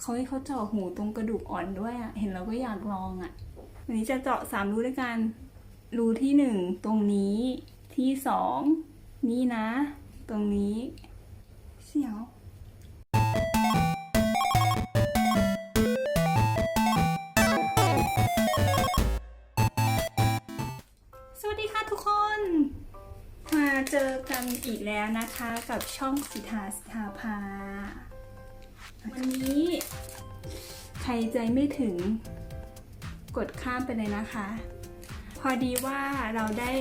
เขาให้เขาเจาะหูตรงกระดูกอ่อนด้วยอะ่ะ เห็นเราก็อยากลองอะ่ะ วันนี้จะเจาะสามรูด้วยกัน รูที่หนึ่งตรงนี้ ที่สองนี่นะ ตรงนี้ เสียวสวัสดีค่ะทุกคนมาเจอกันอีกแล้วนะคะกับช่องสิทาสิทาพา วันนี้ ใครใจไม่ถึง กดข้ามไปเลยนะคะ พอดีว่าเราได้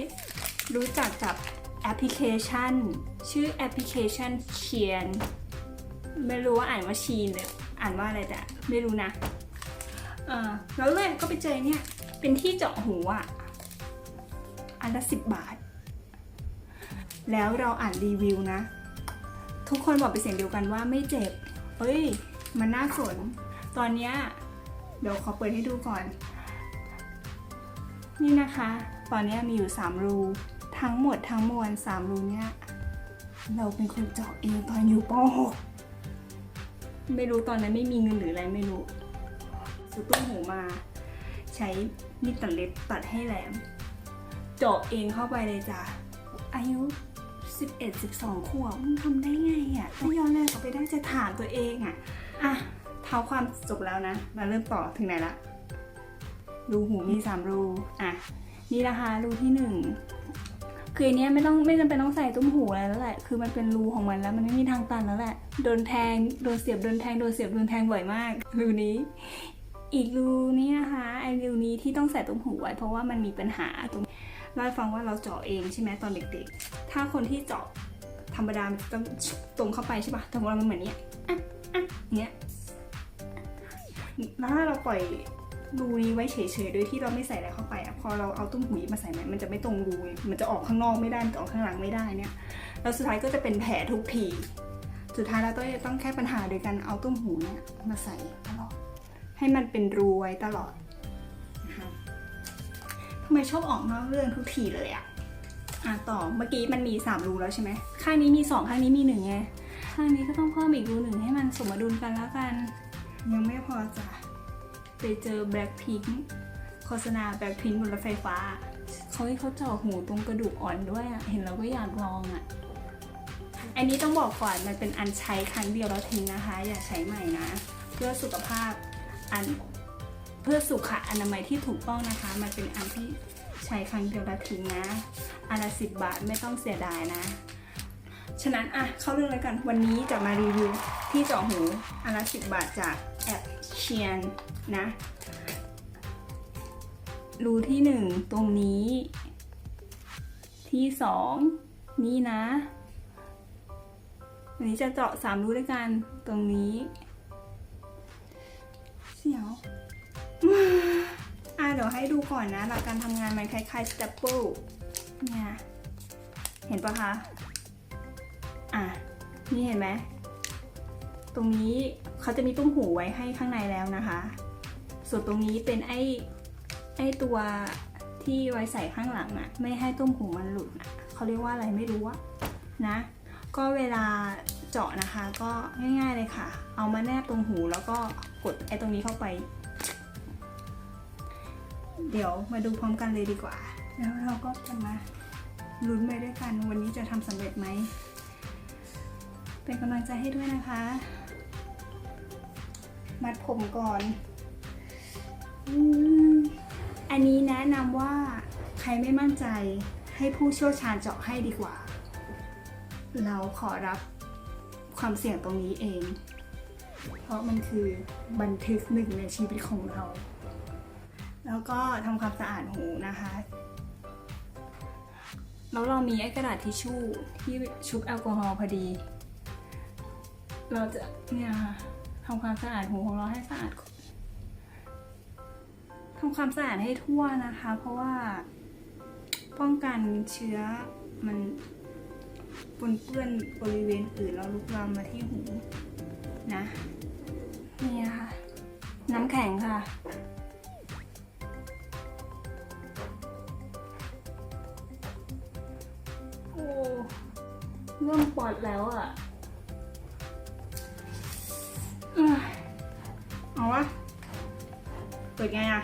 รู้จักกับแอปพลิเคชัน ชื่อแอปพลิเคชันเชียน ไม่รู้ว่าอ่านว่าชีนหรืออ่านว่าอะไรแต่ไม่รู้นะเออแล้วเลยก็ไปเจอเนี่ย เป็นที่เจาะหูอะอันละสิบบาท แล้วเราอ่านรีวิวนะ ทุกคนบอกเป็นเสียงเดียวกันว่าไม่เจ็บ เฮ้ย มันน่าสน ตอนเนี้ยเดี๋ยวขอเปิดให้ดูก่อน นี่นะคะ ตอนนี้มีอยู่ 3 รู ทั้งหมดทั้งมวล 3 รูเนี่ยเราเป็นคนเจาะเองตอนอยู่ป .6 ไม่รู้ตอนนั้นไม่มีเงินหรืออะไรไม่รู้ซื้อตุ้มหูมา ใช้มีดตัดเล็บตัดให้แหลม เจาะเองเข้าไปเลยจ้ะอายุ 11 12ขวบมึงทำได้ไงอะถ้าย้อนแรกเอาไปได้จะถามตัวเองอะอะเท้าความจบแล้วนะ มาเริ่มต่อถึงไหนละรูหูมี 3 รูอะนี่นะคะรูที่ 1 คืออันนี้ไม่ต้องไม่จำเป็นต้องใส่ตุ้มหูอะไรแล้วแหละ คือมันเป็นรูของมันแล้วมันไม่มีทางตันแล้วแหละ โดนแทง โดนเสียบ โดนแทง โดนเสียบ โดนแทงบ่อยมาก รูนี้ อีกรูนี้นะคะ ไอรูนี้ที่ต้องใส่ตุ้มหูไว้เพราะว่ามันมีปัญหาตรง เล่าให้ฟังว่าเราเจาะเองใช่ไหมตอนเด็กๆ ถ้าคนที่เจาะธรรมดาต้องตรงเข้าไปใช่ปะแต่ของเรามันเหมือนเนี้ยอะอะเนี้ยแล้วถ้าเราปล่อยรูนี้ไว้เฉยๆ โดยที่เราไม่ใส่อะไรเข้าไปอะพอเราเอาตุ้มหูมาใส่มันมันจะไม่ตรงรูมันจะออกข้างนอกไม่ได้ มันจะออกข้างหลังไม่ได้เนี่ย แล้วสุดท้ายก็จะเป็นแผลทุกที สุดท้ายเราต้องต้องแก้ปัญหาโดยการเอาตุ้มหูเนี่ยมาใส่ตลอด ให้มันเป็นรูไว้ตลอด ทำไมชอบออกนอกเรื่องทุกทีเลยอะอะต่อเมื่อกี้มันมี 3 รูแล้วใช่ไหมข้างนี้มี 2 ข้างนี้มี1ไงข้างนี้ก็ต้องเพิ่มอีกรูหนึ่งให้มันสมดุลกันแล้วกัน ยังไม่พอจ้ะไปเจอแบล็คพิงโฆษณาแบล็คพิงบนรถไฟฟ้าเขาให้เขาเจาะหูตรงกระดูกอ่อนด้วยอะเห็นเราก็อยากลองอะอันนี้ต้องบอกก่อนมันเป็นอันใช้ครั้งเดียวแล้วทิ้งนะคะ อย่าใช้ใหม่นะ เพื่อสุขภาพอันเพื่อสุขอนามัยที่ถูกต้องนะคะ มันเป็นอันที่ใช้ครั้งเดียวและทิ้งนะอันละสิบบาทไม่ต้องเสียดายนะ ฉะนั้นอะเข้าเรื่องแล้วกันวันนี้จะมารีวิวที่เจาะหูอันละสิบบาทจากแอปเชียนนะ รูที่หนึ่งตรงนี้ ที่สองนี่นะ วันนี้จะเจาะสามรูด้วยกันตรงนี้ เสียว อะเดี๋ยวให้ดูก่อนนะ หลักการทำงานมันคล้ายๆ staple เนี่ย เห็นปะคะ อะ นี่เห็นไหม ตรงนี้เขาจะมีตุ้มหูไว้ให้ข้างในแล้วนะคะ ส่วนตรงนี้เป็นไอ้ ไอ้ตัวที่ไว้ใส่ข้างหลังอะไม่ให้ตุ้มหูมันหลุดอะเขาเรียกว่าอะไรไม่รู้อะนะ ก็เวลาเจาะนะคะก็ง่ายๆเลยค่ะ เอามาแนบตรงหูแล้วก็กดไอ้ตรงนี้เข้าไป เดี๋ยวมาดูพร้อมกันเลยดีกว่า แล้วเราก็จะมาลุ้นไปด้วยกัน วันนี้จะทำสำเร็จไหม เป็นกำลังใจให้ด้วยนะคะ มัดผมก่อนอันนี้แนะนำว่าใครไม่มั่นใจให้ผู้เชี่ยวชาญเจาะให้ดีกว่า เราขอรับความเสี่ยงตรงนี้เอง เพราะมันคือบันทึกหนึ่งในชีวิตของเรา แล้วก็ทำความสะอาดหูนะคะแล้วเรามีไอ้กระดาษทิชชู่ที่ชุบแอลกอฮอล์พอดี เราจะเนี่ยค่ะทำความสะอาดหูของเราให้สะอาดทำความสะอาดให้ทั่วนะคะ เพราะว่าป้องกันเชื้อมันปนเปื้อนบริเวณอื่นแล้วลุกลามมาที่หูนะ เริ่มปอดแล้วอะเอ้ยเปิดไงอะ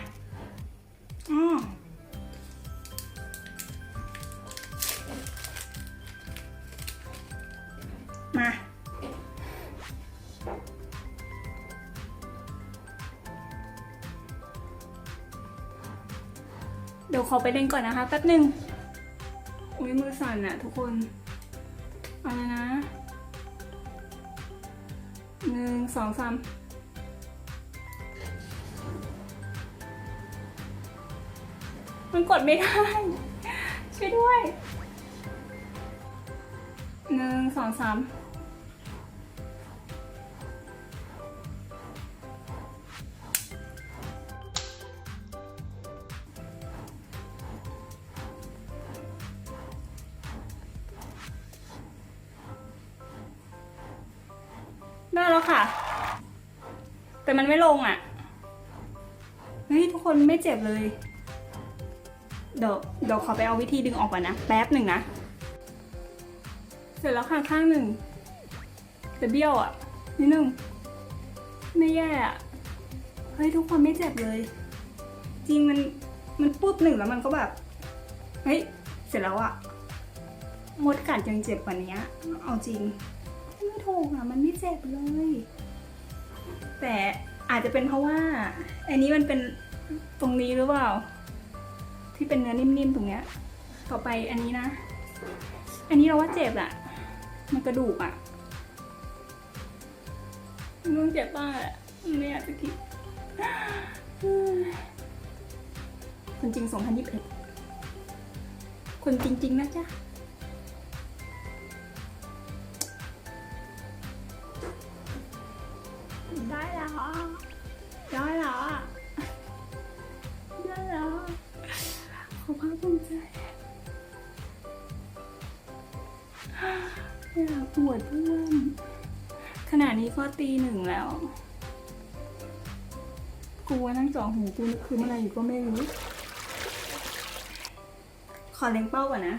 อ๋อมาเดี๋ยวขอไปเล่นก่อนนะคะแป๊บหนึ่งอุ้ยมือสั่นอะทุกคน เอาเลยนะหนึ่งสองสามมันกดไม่ได้ ช่วยด้วยหนึ่งสองสาม ได้แล้วค่ะ แต่มันไม่ลงอะ เฮ้ย ทุกคนไม่เจ็บเลย เดี๋ยวเดี๋ยวขอไปเอาวิธีดึงออกก่อนนะ แป๊บหนึ่งนะ เสร็จแล้วค่ะข้างหนึ่งแต่เบี้ยวอะ นิดนึง ไม่แย่อะ เฮ้ย ทุกคนไม่เจ็บเลย จริงมันมันปุ๊บหนึ่งแล้วมันก็แบบ เฮ้ย เสร็จแล้วอะมดกัดยังเจ็บกว่านี้เอาจริง ไม่ถูกอะ มันไม่เจ็บเลย แต่อาจจะเป็นเพราะว่า อันนี้มันเป็นตรงนี้หรือเปล่า ที่เป็นเนื้อนิ่มๆตรงเนี้ย ต่อไปอันนี้นะ อันนี้เราว่าเจ็บอะมันกระดูกอะมันต้องเจ็บบ้าแหละไม่อยากจะคิดคนจริง 2021 คนจริง ๆ นะจ๊ะ ตีหนึ่งแล้ว กูว่านั่งจ่อหูกูคืออะไรอยู่ก็ไม่รู้ ขอเล็งเป้าก่อนนะ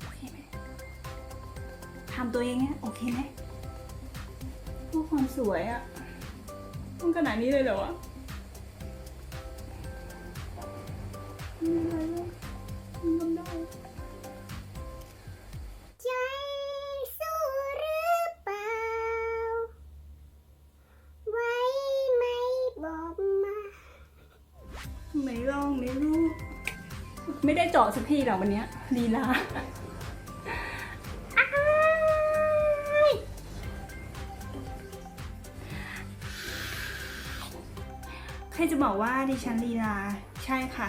โอเคไหมทำตัวเองเนี่ยโอเคไหมพื่อความสวยอะต้องขนาดนี้เลยเหรอวะ ไม่เป็นไรหรอกมันทำได้ใจสู้หรือเปล่า ไว้ไหมบอกมา ไม่ลองไม่รู้ ไม่ได้เจาะสักทีหรอกวันเนี้ยลีลา ใครจะบอกว่าดิฉันลีลา ใช่ค่ะ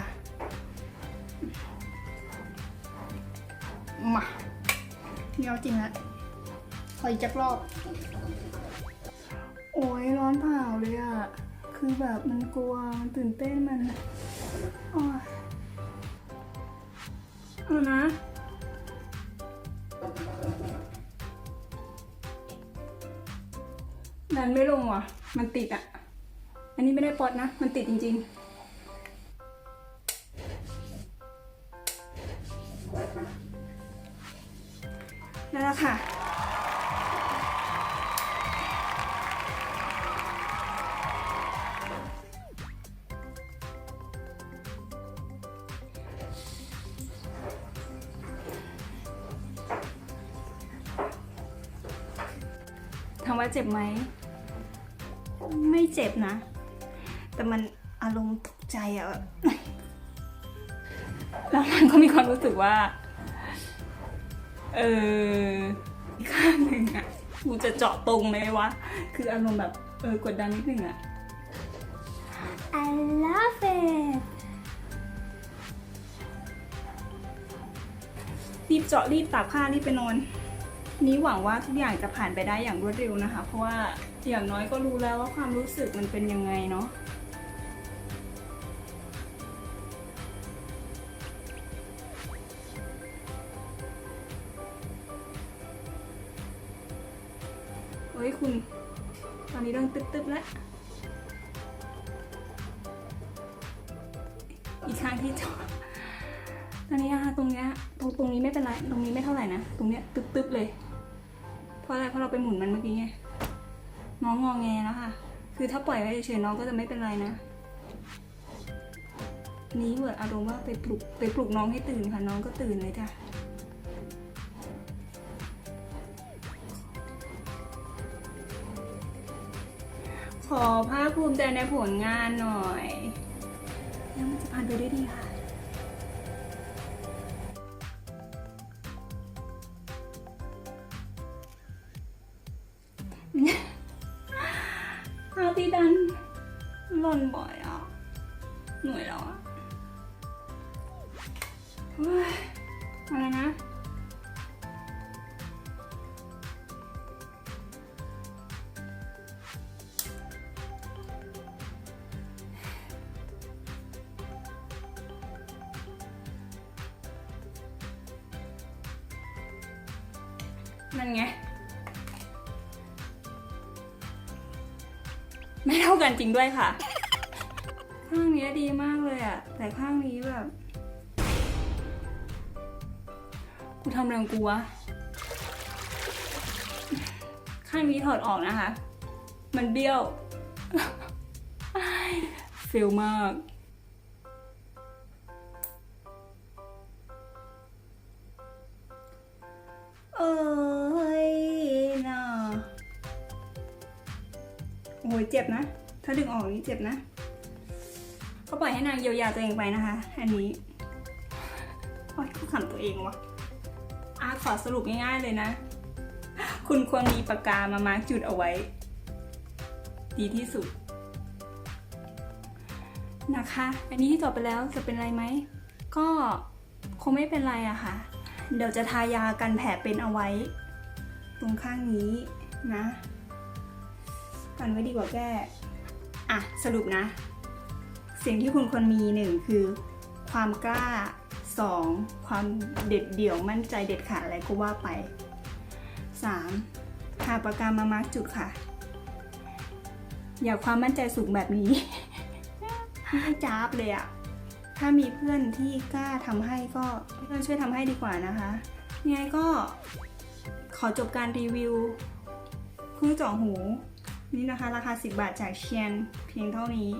เดี๋ยวจริงละขออีกจักรอบ โอ้ยร้อนเผาเลยอะคือแบบมันกลัว มันตื่นเต้นมันอ้ยเอานะดันไม่ลงว่ะ มันติดอะอันนี้ไม่ได้ปลดนะ มันติดจริง ๆ ถามว่าเจ็บไหม ไม่เจ็บนะ แต่มันอารมณ์ตกใจอะแบบแล้วมันก็มีความรู้สึกว่า เอออีกข้างหนึ่งอะกูจะเจาะตรงไหมวะ คืออารมณ์แบบเออกดดันนิดนึงอะ I love it รีบเจาะรีบตากผ้ารีบไปนอน นี้หวังว่าทุกอย่างจะผ่านไปได้อย่างรวดเร็วนะคะ เพราะว่าอย่างน้อยก็รู้แล้วว่าความรู้สึกมันเป็นยังไงเนาะเฮ้ยคุณ ตอนนี้เริ่มตึ๊บๆแล้วอีกครั้งที่จอดตอนนี้นะคะตรงเนี้ยตรงตรงนี้ไม่เป็นไร ตรงนี้ไม่เท่าไหร่นะ ตรงเนี้ยตึ๊บตึ๊บเลย ราะอะไรเพราะเราไปหมุนมันเมื่อกี้ไงน้องงอแงแล้วค่ะ คือถ้าปล่อยไว้เฉยๆน้องก็จะไม่เป็นไรนะนี้เหมือนอารมณ์ว่าไปปลุกไปปลุกน้องให้ตื่นค่ะน้องก็ตื่นเลยจ้ะขอภาคภูมิใจในผลงานหน่อย แล้วมันจะผ่านไปได้ดีค่ะ อาตีดันหล่นบ่อยอะเหนื่อยแล้วอะอะไรนะนั่นไง ไม่เท่ากันจริงด้วยค่ะ ข้างนี้ดีมากเลยอะแต่ข้างนี้แบบ กูทำแรงกูวะข้างนี้ถอดออกนะคะ มันเบี้ยวเฟลมาก เจ็บนะ ถ้าดึงออกนี่เจ็บนะ ก็ปล่อยให้นางเยียวยาตัวเองไปนะคะ อันนี้โอ้ยกูขำตัวเองวะอาขอสรุปง่ายๆเลยนะ คุณควรมีปากกามามาร์กจุดเอาไว้ ดีที่สุด นะคะ อันนี้ที่จบไปแล้วจะเป็นไรไหม ก็คงไม่เป็นไรอะค่ะ เดี๋ยวจะทายากันแผลเป็นเอาไว้ ตรงข้างนี้นะ กันไว้ดีกว่าแก้ อะ สรุปนะ สิ่งที่คุณควรมีหนึ่งคือ ความกล้าสองความเด็ดเดี่ยวมั่นใจเด็ดขาดอะไรก็ว่าไปสามหาปากกามามาร์กจุดค่ะ อย่าความมั่นใจสูงแบบนี้ไม่จ้าบเลยอะถ้ามีเพื่อนที่กล้าทำให้ก็เพื่อนช่วยทำให้ดีกว่านะคะยังไงก็ขอจบการรีวิวเครื่องจ่อหู นี่นะคะราคา 10 บาทจากเชียนเพียงเท่านี้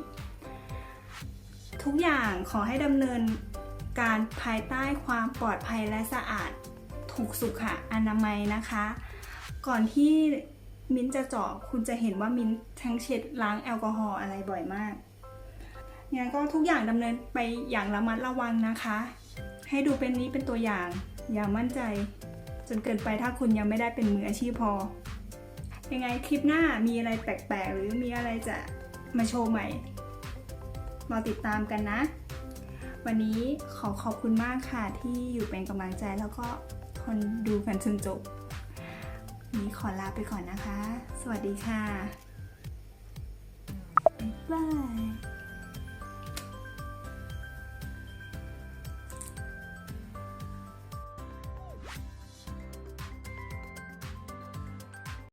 ทุกอย่างขอให้ดำเนินการภายใต้ความปลอดภัยและสะอาดถูกสุขะอนามัยนะคะ ก่อนที่มิ้นจะเจาะคุณจะเห็นว่ามิ้นท์ทั้งเช็ดล้างแอลกอฮอล์อะไรบ่อยมากงั้นก็ทุกอย่างดำเนินไปอย่างระมัดระวังนะคะ ให้ดูเป็นนี้เป็นตัวอย่าง อย่ามั่นใจ จนเกินไปถ้าคุณยังไม่ได้เป็นมืออาชีพพอ ยังไงคลิปหน้ามีอะไรแปลกๆ หรือมีอะไรจะมาโชว์ใหม่รอติดตามกันนะ วันนี้ขอขอบคุณมากค่ะที่อยู่เป็นกำลังใจแล้วก็ทนดูกันจนจบ นี้ขอลาไปก่อนนะคะ สวัสดีค่ะ บ๊ายบาย